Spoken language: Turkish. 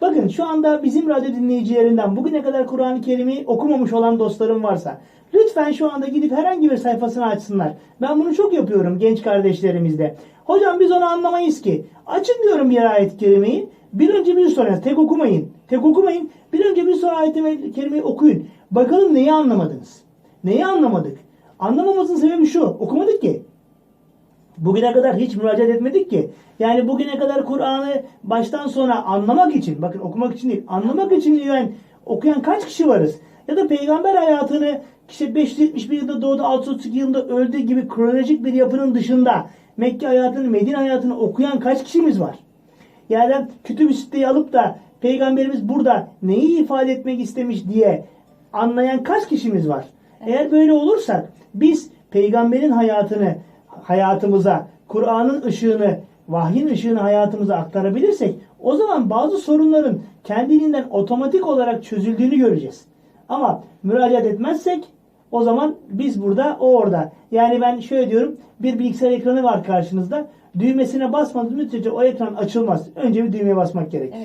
Bakın şu anda bizim radyo dinleyicilerinden bugüne kadar Kur'an-ı Kerim'i okumamış olan dostlarım varsa lütfen şu anda gidip herhangi bir sayfasını açsınlar. Ben bunu çok yapıyorum genç kardeşlerimizle. Hocam biz onu anlamayız ki. Açın diyorum bir ayet-i kerimeyi. Bir önce bir sonra tek okumayın. Tek okumayın. Bir önce bir sonra ayet-i kerimeyi okuyun. Bakalım neyi anlamadınız? Neyi anlamadık? Anlamamızın sebebi şu. Okumadık ki. Bugüne kadar hiç müracaat etmedik ki. Yani bugüne kadar Kur'an'ı baştan sona anlamak için, bakın okumak için değil, anlamak için diyen, okuyan kaç kişi varız? Ya da peygamber hayatını işte 571 yılında doğdu, 632 yılında öldü gibi kronolojik bir yapının dışında Mekke hayatını, Medine hayatını okuyan kaç kişimiz var? Yani kütüb-i sitteyi alıp da peygamberimiz burada neyi ifade etmek istemiş diye anlayan kaç kişimiz var? Eğer böyle olursak biz peygamberin hayatını hayatımıza, Kur'an'ın ışığını, vahyin ışığını hayatımıza aktarabilirsek o zaman bazı sorunların kendiliğinden otomatik olarak çözüldüğünü göreceğiz. Ama müracaat etmezsek o zaman biz burada, o orada. Yani ben şöyle diyorum, bir bilgisayar ekranı var karşınızda. Düğmesine basmadığınız müddetçe o ekran açılmaz. Önce bir düğmeye basmak gerekir.